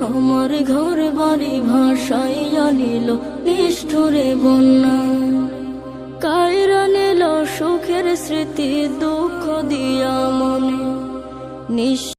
আমার ঘর বাড়ি ভাষাই নিল নিষ্ঠুরে বন্যা। কায়রা নিল সুখের স্মৃতি, দুঃখ দিয়া মনে। নিঃ